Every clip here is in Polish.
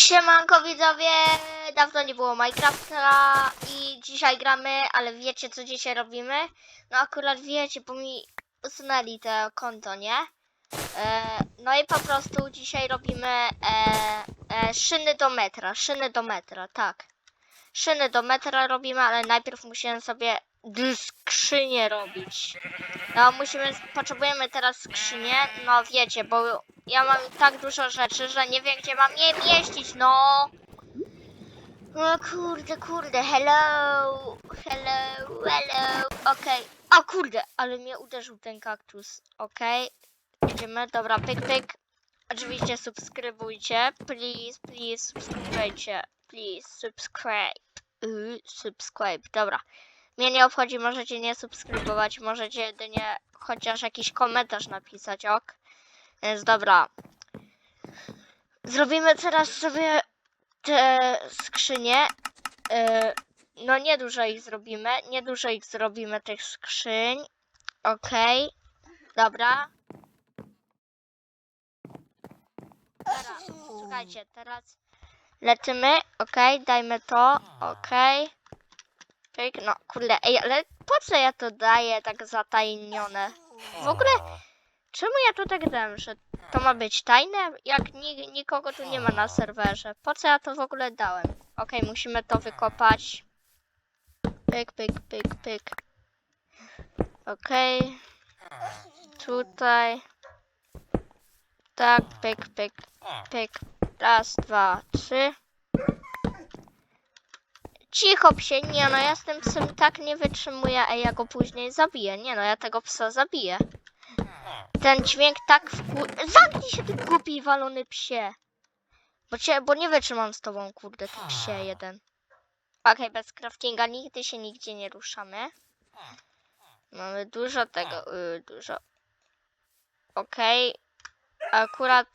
Siemanko widzowie, dawno nie było Minecrafta i dzisiaj gramy, ale wiecie co dzisiaj robimy? No akurat wiecie, bo mi usunęli te konto, nie? E, no i po prostu dzisiaj robimy e, e, szyny do metra, szyny do metra, tak. Szyny do metra robimy, ale najpierw musimy sobie skrzynię robić. No musimy, potrzebujemy teraz skrzynię, no wiecie, bo ja mam tak dużo rzeczy, że nie wiem gdzie mam je mieścić, no. O kurde, kurde, hello, hello, hello, okej. O kurde, ale mnie uderzył ten kaktus, okej. Idziemy, dobra, pyk, pyk. Oczywiście subskrybujcie, please, please, subskrybujcie, please, subscribe, yy, subscribe, dobra. Mnie nie obchodzi, możecie nie subskrybować, możecie jedynie chociaż jakiś komentarz napisać, ok? Więc dobra. Zrobimy teraz sobie te skrzynie. Yy, no nie dużo ich zrobimy, nie dużo ich zrobimy tych skrzyń. Okej. Dobra. Teraz, słuchajcie, teraz lecimy, okej, dajmy to, okej. No kurde, ej, ale po co ja to daję tak zatajnione? W ogóle, czemu ja to tak dałem, że to ma być tajne, jak ni nikogo tu nie ma na serwerze? Po co ja to w ogóle dałem? Okej, musimy to wykopać. Pyk, pyk, pyk, pyk. Okej. Tutaj. Tak, pyk, pyk, pyk. Raz, dwa, trzy. Cicho psie, nie no, ja z tym psem tak nie wytrzymuję, a ja go później zabiję. Nie no, ja tego psa zabiję. Ten dźwięk tak wku... Zamknij się ty głupi walony psie! Bo cię, bo nie wytrzymam z tobą, kurde, ty psie jeden. Okej, bez craftinga nigdy się nigdzie nie ruszamy. Mamy dużo tego, y, dużo. Okej. Akurat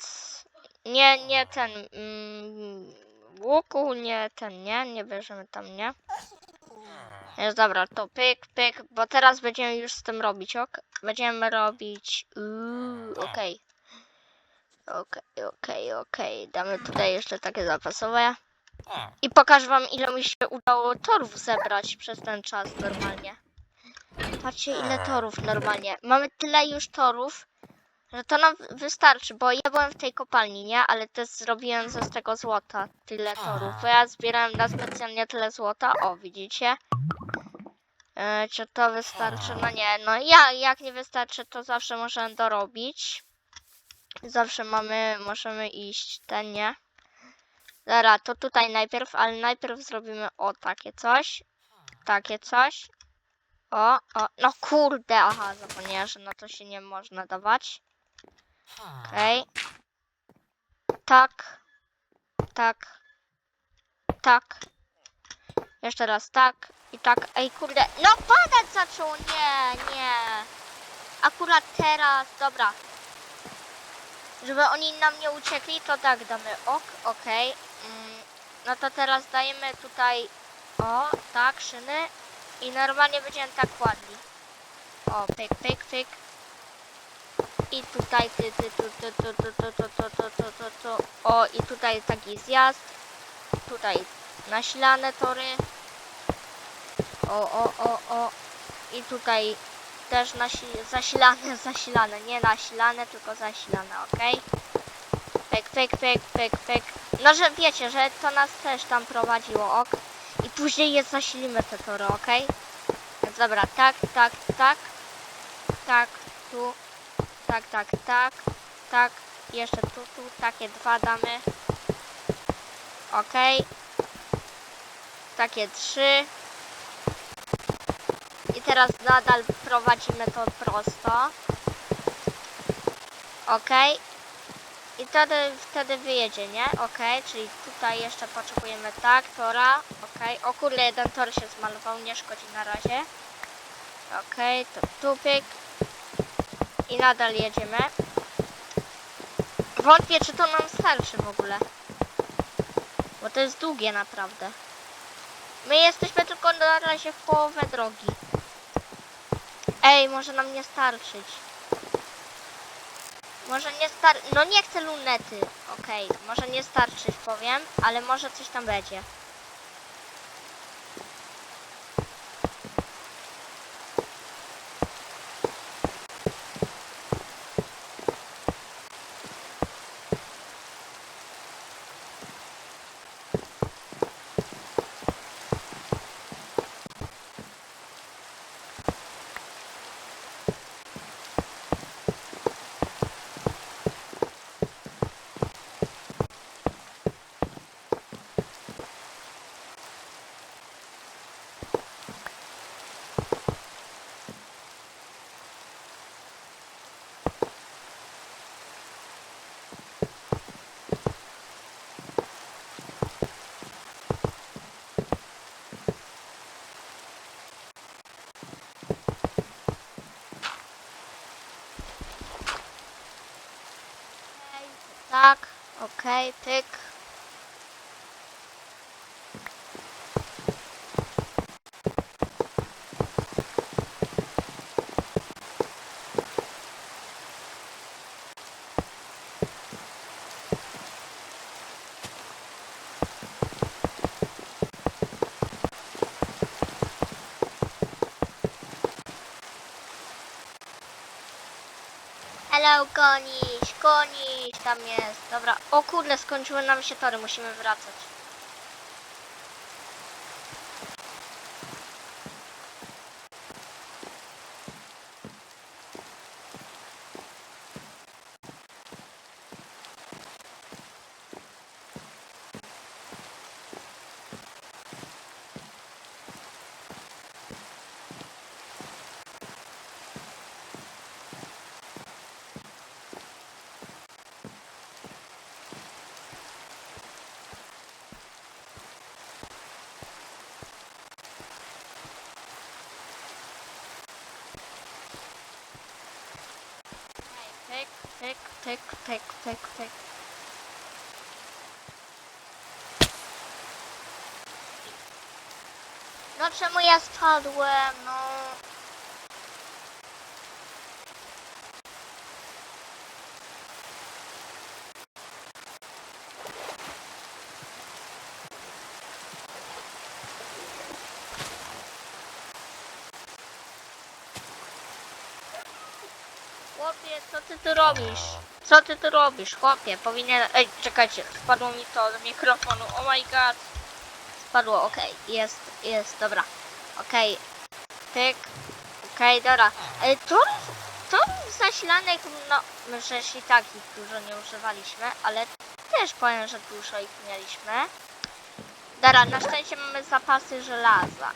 nie, nie ten mm, łuku, nie ten, nie, nie bierzemy tam, nie. Jest dobra, to pyk, pyk, bo teraz będziemy już z tym robić, ok? Będziemy robić, okej. Okej, okej, okej, damy tutaj jeszcze takie zapasowe. I pokażę wam ile mi się udało torów zebrać przez ten czas normalnie. Patrzcie ile torów normalnie. Mamy tyle już torów, że to nam wystarczy, bo ja byłem w tej kopalni, nie? Ale też zrobiłem ze z tego złota tyle torów. Bo ja zbierałem na specjalnie tyle złota. O, widzicie? E, czy to wystarczy? No nie, no ja, jak nie wystarczy, to zawsze możemy dorobić. Zawsze mamy, możemy iść ten, nie? Dobra, to tutaj najpierw, ale najpierw zrobimy o takie coś. Takie coś. O, o, no kurde, aha, zapomniałem, że na to się nie można dawać. Okej. Tak. Tak. Tak. Jeszcze raz tak. I tak. Ej, kurde. No padać zaczął! Nie, nie. Akurat teraz. Dobra. Żeby oni nam nie uciekli, to tak damy ok, okej. Mm, no to teraz dajemy tutaj. O, tak, szyny. I normalnie będziemy tak kładli. O, pyk, pyk, pyk. I tutaj ty, ty, tu, tu, tu, tu, tu, tu, tu, tu, tu, tu, tu. O, i tutaj taki zjazd. Tutaj nasilane tory. O, o, o, o. I tutaj też nasi zasilane, zasilane. Nie nasilane, tylko zasilane, ok? Pyk, pyk, pyk, pyk, pyk. No, że wiecie, że to nas też tam prowadziło, ok? I później je zasilimy te tory, ok? Dobra, tak, tak, tak. Tak, tu, tak, tak, tak, tak. Jeszcze tu, tu, takie dwa damy. Ok. Takie trzy. I teraz nadal prowadzimy to prosto. Ok. I wtedy, wtedy wyjedzie, nie? Ok, czyli tutaj jeszcze potrzebujemy tak, tora. Ok. O kurde, jeden tor się zmalował, nie szkodzi na razie. Ok, to tupik. I nadal jedziemy. Wątpię, czy to nam starczy w ogóle. Bo to jest długie naprawdę. My jesteśmy tylko na razie w połowę drogi. Ej, może nam nie starczyć. Może nie star... No nie chcę lunety. Okej, może nie starczyć, powiem, ale może coś tam będzie. Tak, okej, pyk. Hello, koniś, koniś, tam jest. Dobra, o kurde, skończyły nam się tory, musimy wracać. Pyk, pyk, pyk, pyk, pyk. No czemu ja spadłem, no? Chłopie, co ty robisz? Co ty tu robisz, chłopie? Powinien... Ej, czekajcie, spadło mi to z mikrofonu, oh my god. Spadło, okej, jest, jest, dobra. Okej, tyk, okej, dobra. Ej, to, to zasilanek, no, my przecież i tak ich dużo nie używaliśmy, ale też powiem, że dużo ich mieliśmy. Dobra, na szczęście mamy zapasy żelaza.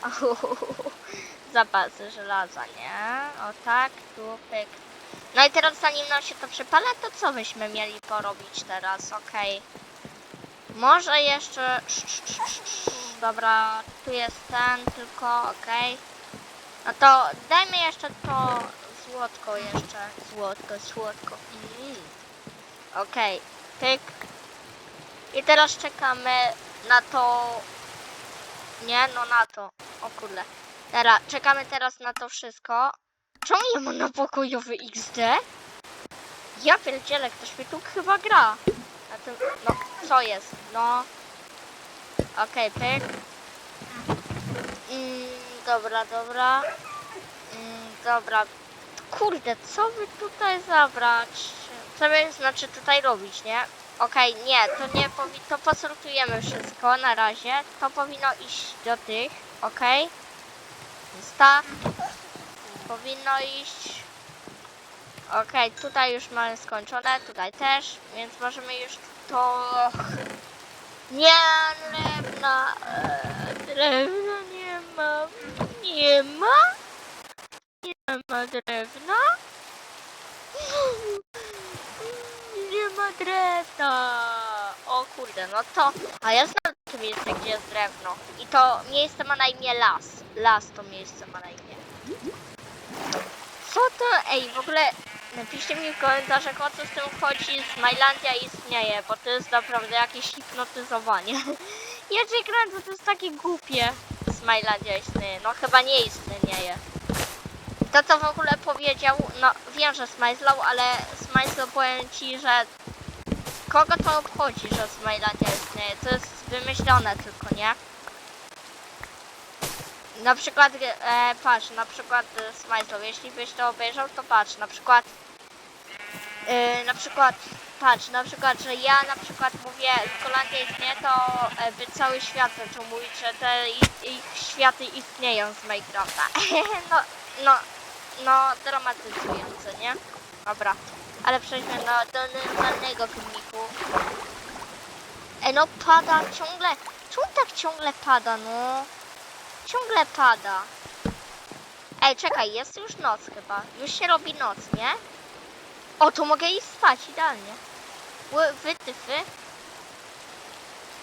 zapasy żelaza, nie? O tak, tu pyk. No i teraz zanim nam się to przypala, to co byśmy mieli porobić teraz? Okej. Może jeszcze... sz- sz- sz- sz- sz. Dobra, tu jest ten tylko, okej. No to dajmy jeszcze to złotko jeszcze. Złotko, złotko. Okej, tyk. I teraz czekamy na to... Nie, no na to. O kurde. Teraz, czekamy teraz na to wszystko. Czemu pokojowy XD? Ja pierdzielę, ktoś mi tu chyba gra. Na tym, no, co jest? No. Okej, pyk. Mm, dobra, dobra. Mm, dobra. Kurde, co by tutaj zabrać? Co by znaczy tutaj robić, nie? Okej, nie, to nie powinno, to posortujemy wszystko na razie. To powinno iść do tych, okej? Tak powinno iść. Okej, tutaj już mamy skończone, tutaj też, więc możemy już to... Nie, drewna, e, drewna nie ma, nie ma, nie ma drewna, nie ma drewna. O kurde, no to, a ja znam to miejsce, gdzie jest drewno i to miejsce ma na imię Las. Las to miejsce ma na imię. Co to? Ej, w ogóle napiszcie mi w komentarzach o co z tym chodzi. Smilandia istnieje, bo to jest naprawdę jakieś hipnotyzowanie. Ja cię kręcę, to jest takie głupie. Smilandia istnieje. No chyba nie istnieje. To co w ogóle powiedział, no wiem, że Smajslow, ale Smajslow powiem ci, że kogo to obchodzi, że Smajlandia istnieje? To jest wymyślone tylko, nie? Na przykład, e, patrz, na przykład e, jeśli byś to obejrzał, to patrz, na przykład e, na przykład, patrz, na przykład, że ja na przykład mówię, Skolandia istnieje, to e, by cały świat zaczął mówić, że te ich, ich światy istnieją z Minecrafta. no, no, no, dramatyzujące, nie? Dobra, ale przejdźmy do, do normalnego filmiku. Ej, no pada ciągle, czemu tak ciągle pada, no? Ciągle pada. Ej, czekaj, jest już noc chyba. Już się robi noc, nie? O, to mogę iść spać, idealnie. Wytyfy.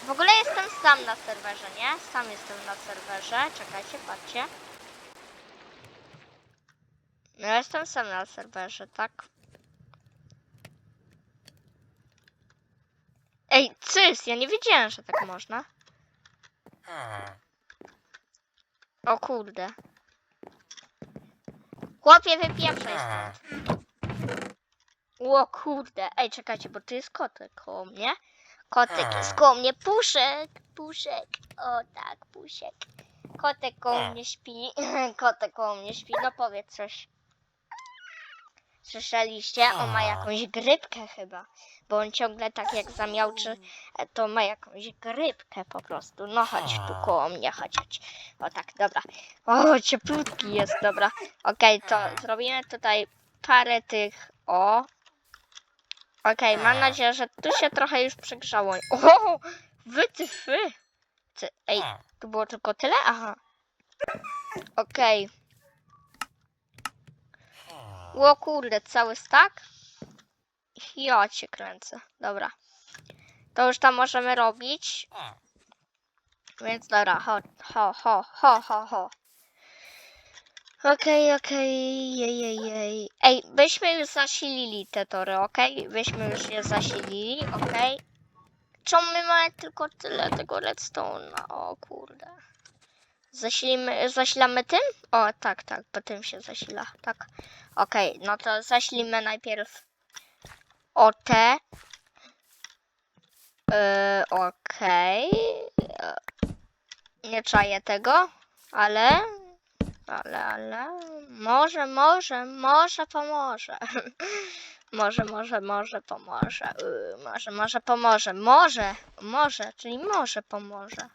W ogóle jestem sam na serwerze, nie? Sam jestem na serwerze. Czekajcie, patrzcie. No jestem sam na serwerze, tak? Ej, cys, ja nie wiedziałem, że tak można. O kurde. Chłopie, wypieprzaj stąd. O kurde. Ej, czekajcie, bo tu jest kotek koło mnie. Kotek jest koło mnie. Puszek, puszek. O tak, puszek. Kotek koło mnie śpi. Kotek koło mnie śpi. No powiedz coś. Słyszeliście? On ma jakąś grypkę chyba. Bo on ciągle tak jak zamiałczy, e, to ma jakąś grypkę po prostu. No chodź tu koło mnie, chodź, chodź. O tak, dobra. O, cieplutki jest, dobra. Okej, to zrobimy tutaj parę tych, o. Okej, mam nadzieję, że tu się trochę już przegrzało. O, wytyfy. Ty, ej, tu było tylko tyle? Aha. Okej. O kurde, cały stack? Ja cię kręcę. Dobra. To już tam możemy robić. Więc dobra, ho, ho, ho, ho, ho, ho. Okej, okej, jej, jej, jej. Ej, byśmy już zasilili te tory, okej? Byśmy już je zasilili, okej? Czemu my mamy tylko tyle tego redstone'a? O kurde. Zasilimy, zasilamy tym? O, tak, tak, po tym się zasila, tak. Okej, no to zasilimy najpierw o te. Yy, Okej. Yy, Nie czaję tego, ale. Ale, ale. Może, może, może pomoże. może, może, może pomoże. Yy, może, może pomoże. Może, może, czyli może pomoże.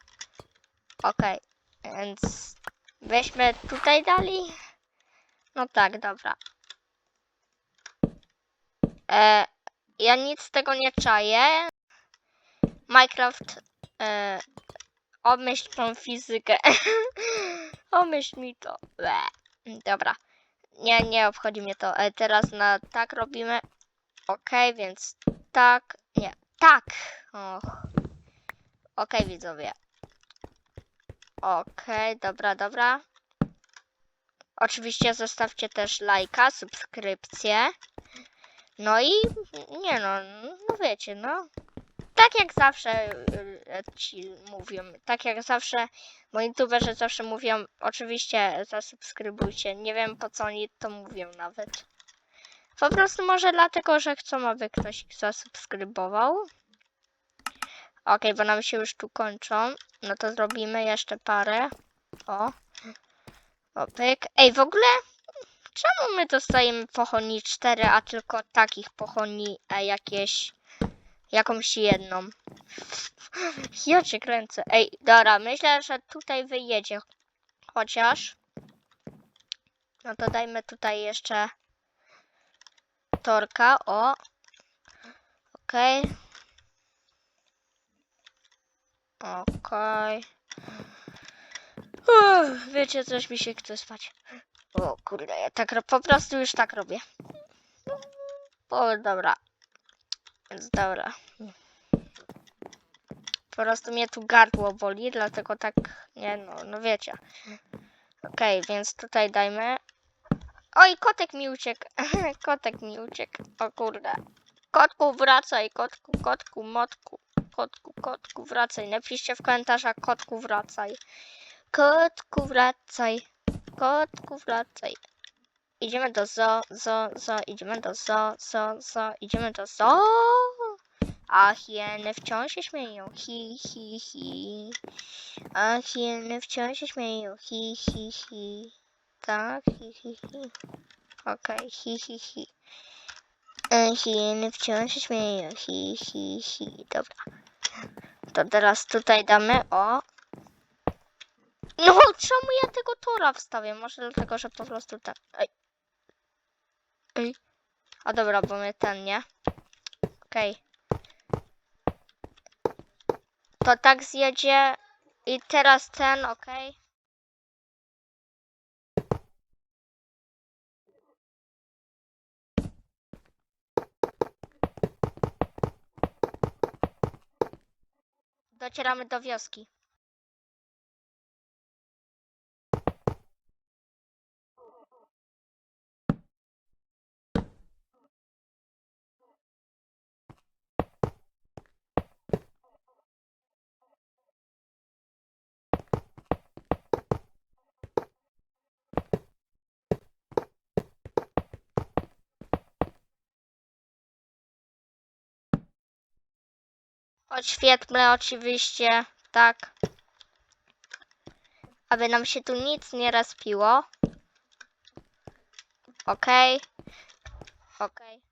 Okej, więc weźmy tutaj dalej. No tak, dobra. E, ja nic z tego nie czaję. Minecraft, e, obmyśl tą fizykę. obmyśl mi to. Ble. Dobra. Nie, nie obchodzi mnie to. E, teraz na tak robimy. Ok, więc tak. Nie, tak. Och. Ok, widzowie. Okej, dobra, dobra. Oczywiście zostawcie też lajka, subskrypcję. No i nie no, no wiecie, no. Tak jak zawsze y, ci mówią, tak jak zawsze moi youtuberzy zawsze mówią, oczywiście zasubskrybujcie. Nie wiem po co oni to mówią nawet. Po prostu może dlatego, że chcą, aby ktoś ich zasubskrybował. Okej, bo nam się już tu kończą. No to zrobimy jeszcze parę. O. O. Ej, w ogóle czemu my dostajemy pochoni 4, a tylko takich pochoni jakieś jakąś jedną? Ja cię kręcę. Ej, dobra, myślę, że tutaj wyjedzie. Chociaż. No to dajmy tutaj jeszcze torka. O. Okej. Okej. Uff, Wiecie, coś mi się chce spać. O kurde, ja tak po prostu już tak robię. O, dobra. Więc dobra. Po prostu mnie tu gardło boli, dlatego tak, nie no, no wiecie. Okej, więc tutaj dajmy. Oj, kotek mi uciekł. kotek mi uciekł. O kurde. Kotku, wracaj, kotku, kotku, motku. Kotku, kotku, wracaj. Napiszcie w komentarzach, kotku, wracaj. Kotku, wracaj. Kotku, wracaj. idziemy do zo, zo, zo, idziemy do zo, zo, zo, idziemy do zo. A hieny wciąż się śmieją, hi, hi, hi. A hieny wciąż się śmieją, hi, hi, hi. Tak, hi, hi, hi. Okej, hi, hi, hi. A hieny wciąż się śmieją, hi, hi, hi. Dobra. To teraz tutaj damy o. No, czemu ja tego tora wstawię? Może dlatego, że po prostu tak. Ej. Ej. A dobra, bo my ten, nie? Okej. To tak zjedzie. I teraz ten, okej. Docieramy do wioski. Oświetlę oczywiście, tak. Aby nam się tu nic nie rozpiło. Okej. Okej.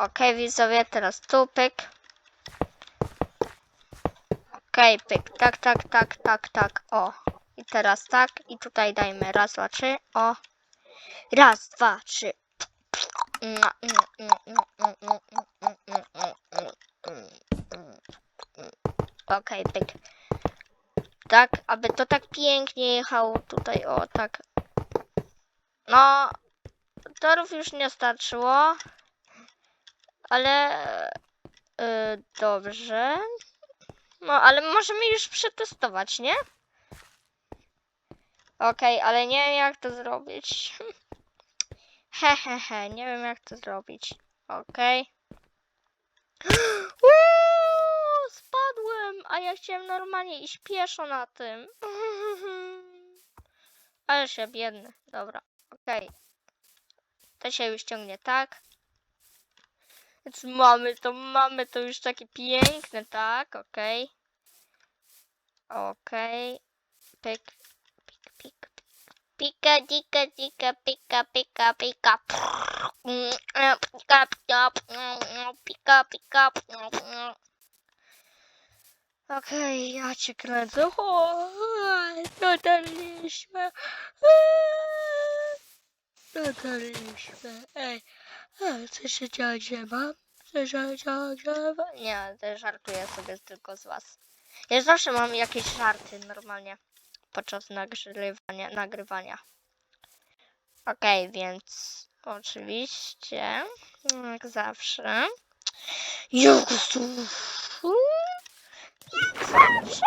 Okej, widzowie, teraz tu pyk. Okej, pyk. Tak, tak, tak, tak, tak. O. I teraz tak. I tutaj dajmy raz, dwa, trzy. O. Raz, dwa, trzy. Okej, pyk. Tak, aby to tak pięknie jechało tutaj, o tak. No, torów już nie starczyło. Ale y, dobrze. No, ale możemy już przetestować, nie? Okej, ale nie wiem jak to zrobić. He, he, he, nie wiem jak to zrobić. Okej. Uuu, Spadłem, a ja chciałem normalnie iść pieszo na tym. Ale się biedny. Dobra, okej. To się już ciągnie tak. Więc mamy to, mamy to już takie piękne, tak, okej. Okej. Pyk, pik, pik, pika, dika, dika, pika, pika, pika. Pika, pika, pika, pika. Okej, ja cię kręcę. O, dotarliśmy. Dotarliśmy. Ej, co się dzieje, mam? Co się dzieje? Nie, to żartuję sobie tylko z was. Ja zawsze mam jakieś żarty normalnie podczas nagrywania. nagrywania. Okej, więc oczywiście, jak zawsze. Jezus! Jak zawsze.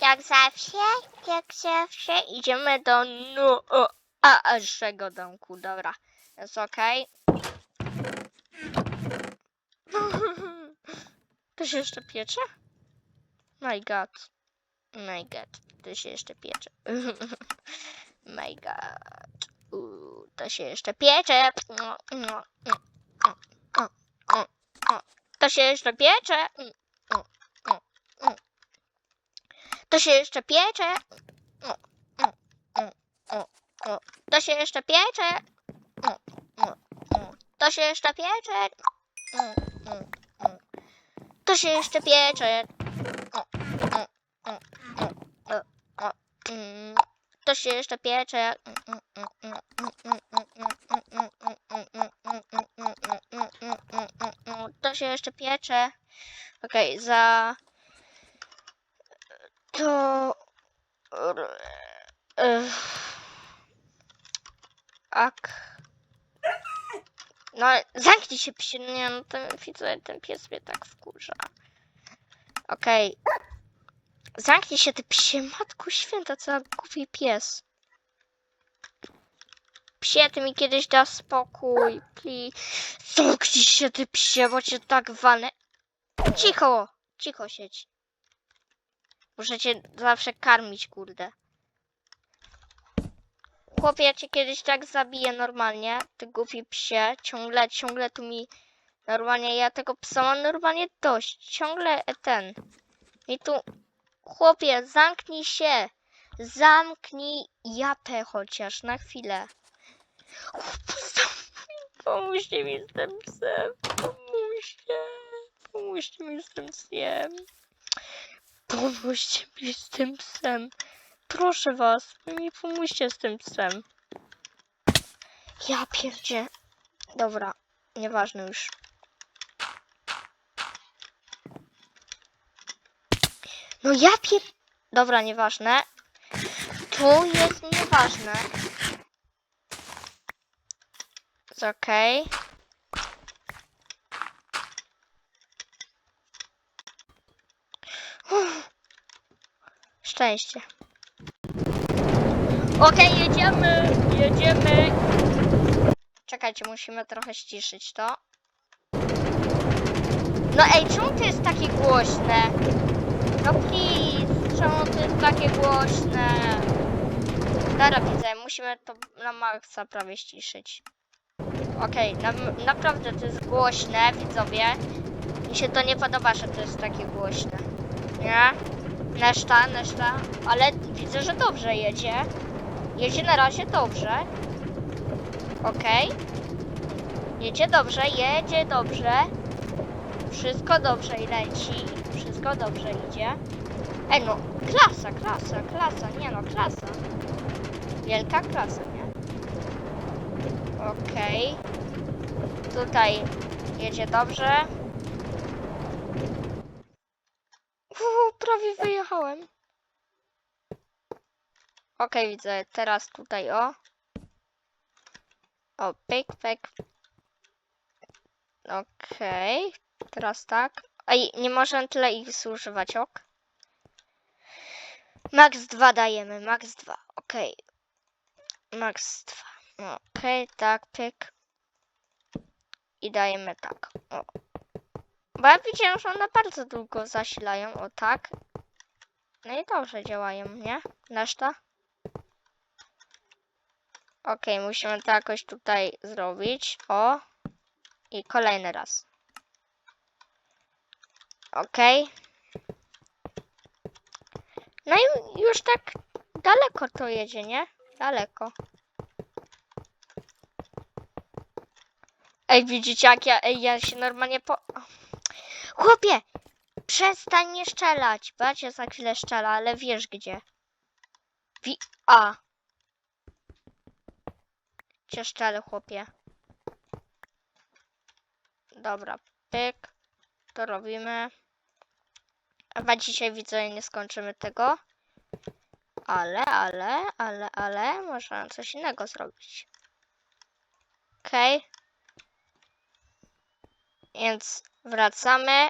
Jak zawsze, jak zawsze idziemy do no, o, a, domku, dobra. Jest okej. To się jeszcze piecze? My god. My god. To się jeszcze piecze. My god. Uuu, to się jeszcze piecze. To się jeszcze piecze. To się jeszcze piecze. To się jeszcze piecze. To się jeszcze piecze. To się jeszcze piecze. To się jeszcze piecze. To się jeszcze piecze. Okej, za to Ech. ak No, zamknij się psie, nie no, ten, widzę, ten pies mnie tak wkurza. Okej. Zamknij się, ty psie, matku święta, co za głupi pies. Psie, ty mi kiedyś dasz spokój, please. Zamknij się, ty psie, bo cię tak walę. Cicho, cicho siedź. Muszę cię zawsze karmić, kurde. Chłopie, ja cię kiedyś tak zabiję normalnie, ty głupi psie. Ciągle, ciągle tu mi... Normalnie, ja tego psa mam normalnie dość. Ciągle ten... I tu... Chłopie, zamknij się! Zamknij japę chociaż na chwilę. Pomóżcie mi z tym psem. Pomóżcie. Pomóżcie mi z tym psem. Pomóżcie mi z tym psem. Proszę was, mi pomóżcie z tym psem. Ja pierdzie. Dobra, nieważne już. No ja pier... Dobra, nieważne. Tu jest nieważne. Jest okej. Uff. Szczęście. Okej, jedziemy, jedziemy. Czekajcie, musimy trochę ściszyć to. No ej, czemu to jest takie głośne? No please, czemu to jest takie głośne? Dobra, widzę, musimy to na maksa prawie ściszyć. Okej, na, naprawdę to jest głośne, widzowie. Mi się to nie podoba, że to jest takie głośne. Nie? Neszta, neszta, ale widzę, że dobrze jedzie. Jedzie na razie dobrze. Okej. Jedzie dobrze, jedzie dobrze. Wszystko dobrze i leci. Wszystko dobrze idzie. Ej no, klasa, klasa, klasa, nie no, klasa. Wielka klasa, nie? Okej. Tutaj jedzie dobrze. Uuu, prawie wyjechałem. Okej, widzę. Teraz tutaj o. O, pyk, pyk. Okej. Teraz tak. Ej, nie możemy tyle ich zużywać, ok? Max 2 dajemy, max 2. Okej. Max 2. Okej, tak, pyk. I dajemy tak. O. Bo ja widziałem, że one bardzo długo zasilają. O tak. No i dobrze działają, nie? Reszta? Okej, musimy to jakoś tutaj zrobić. O. I kolejny raz. Okej. No i już tak daleko to jedzie, nie? Daleko. Ej, widzicie jak ja, ej, ja się normalnie po... Chłopie! Przestań mnie szczelać. Bo ja cię za chwilę szczela, ale wiesz gdzie. Wi... A. Cię szczelę, chłopie. Dobra, pyk. To robimy. Chyba dzisiaj widzę, nie skończymy tego. Ale, ale, ale, ale, można coś innego zrobić. Okej. Więc wracamy.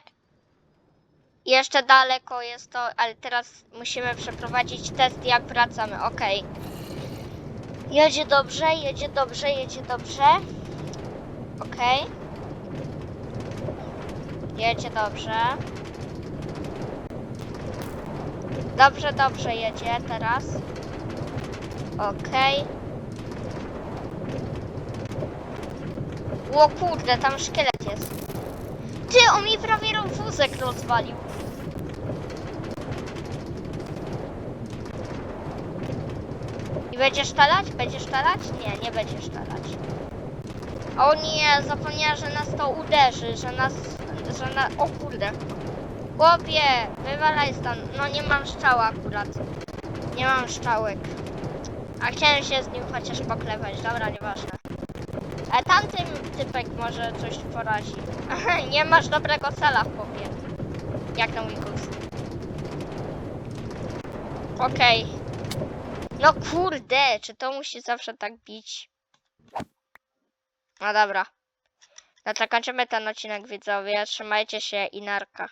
Jeszcze daleko jest to, ale teraz musimy przeprowadzić test, jak wracamy. Okej. Jedzie dobrze, jedzie dobrze, jedzie dobrze. Okej. Jedzie dobrze. Dobrze, dobrze jedzie teraz. Okej. O kurde, tam szkielet jest. Ty, on mi prawie wózek rozwalił. I będziesz sztalać? Będziesz sztalać? Nie, nie będziesz sztalać. O nie, zapomniała, że nas to uderzy, że nas, że na... O kurde. Chłopie, wywalaj stan. No nie mam szczała akurat. Nie mam szczałek. A chciałem się z nim chociaż poklepać, dobra, nieważne. A tamtym typek może coś porazi. nie masz dobrego cela chłopie. Jak na gust. Okej. No kurde, czy to musi zawsze tak bić? No dobra. No to kończymy ten odcinek widzowie. Trzymajcie się i narka.